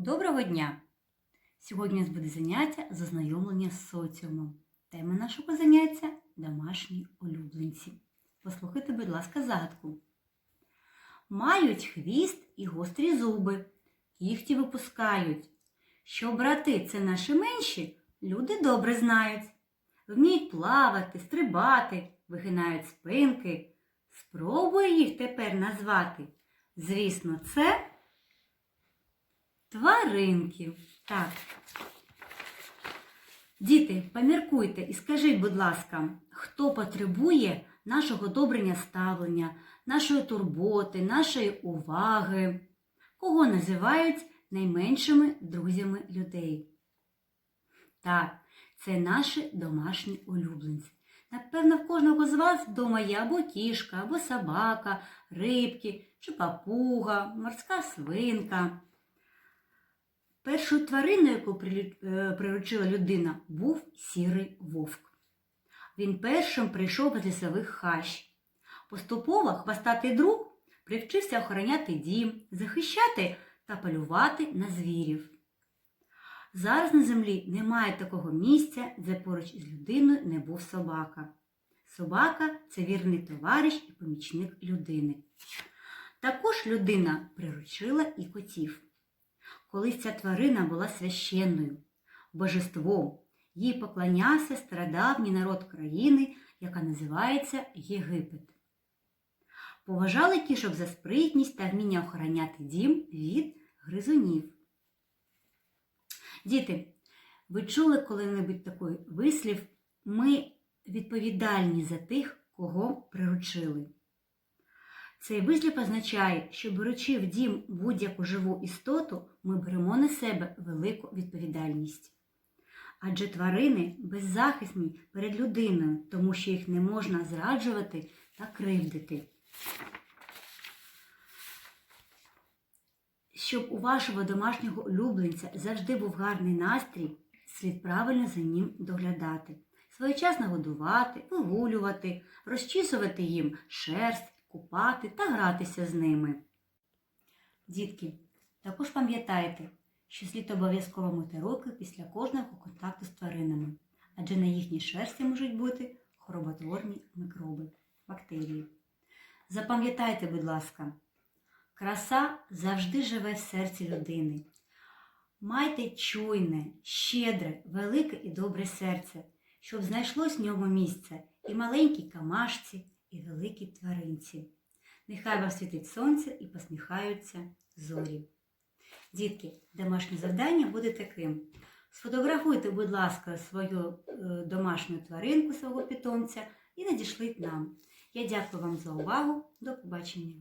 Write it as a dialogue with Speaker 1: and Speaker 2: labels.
Speaker 1: Доброго дня! Сьогодні у нас буде заняття з ознайомлення з соціумом. Тема нашого заняття домашні улюбленці. Послухайте, будь ласка, загадку. Мають хвіст і гострі зуби, кіхті випускають. Що брати це наші менші, люди добре знають. Вміють плавати, стрибати, вигинають спинки. Спробуй їх тепер назвати. Звісно, це тваринки. Так. Діти, поміркуйте і скажіть, будь ласка, хто потребує нашого одобрення ставлення, нашої турботи, нашої уваги? Кого називають найменшими друзями людей? Так, це наші домашні улюбленці. Напевно, в кожного з вас вдома є або кішка, або собака, рибки, чи папуга, морська свинка. Першою твариною, яку е, приручила людина, був сірий вовк. Він першим прийшов з лісових хащ. Поступово хвостатий друг привчився охороняти дім, захищати та полювати на звірів. Зараз на землі немає такого місця, де поруч із людиною не був собака. Собака це вірний товариш і помічник людини. Також людина приручила і котів. Колись ця тварина була священною, божеством. Їй поклонявся стародавній народ країни, яка називається Єгипет. Поважали кішок за спритність та вміння охороняти дім від гризунів. Діти, ви чули коли-небудь такий вислів ми відповідальні за тих, кого приручили. Цей вислів означає, що беручи в дім будь-яку живу істоту, ми беремо на себе велику відповідальність. Адже тварини беззахисні перед людиною, тому що їх не можна зраджувати та кривдити. Щоб у вашого домашнього улюбленця завжди був гарний настрій, слід правильно за ним доглядати. Своєчасно годувати, вигулювати, розчісувати їм шерсть, купати та гратися з ними. Дітки, також пам'ятайте, що слід обов'язково мити руки після кожного контакту з тваринами, адже на їхній шерсті можуть бути хороботворні мікроби, бактерії. Запам'ятайте, будь ласка, краса завжди живе в серці людини. Майте чуйне, щедре, велике і добре серце, щоб знайшлось в ньому місце і маленькій камашці, і великій тваринці. Нехай вам світить сонце і посміхаються зорі. Дітки, домашнє завдання буде таким. Сфотографуйте, будь ласка, свою е, домашню тваринку, свого питомця і надішліть нам. Я дякую вам за увагу. До побачення.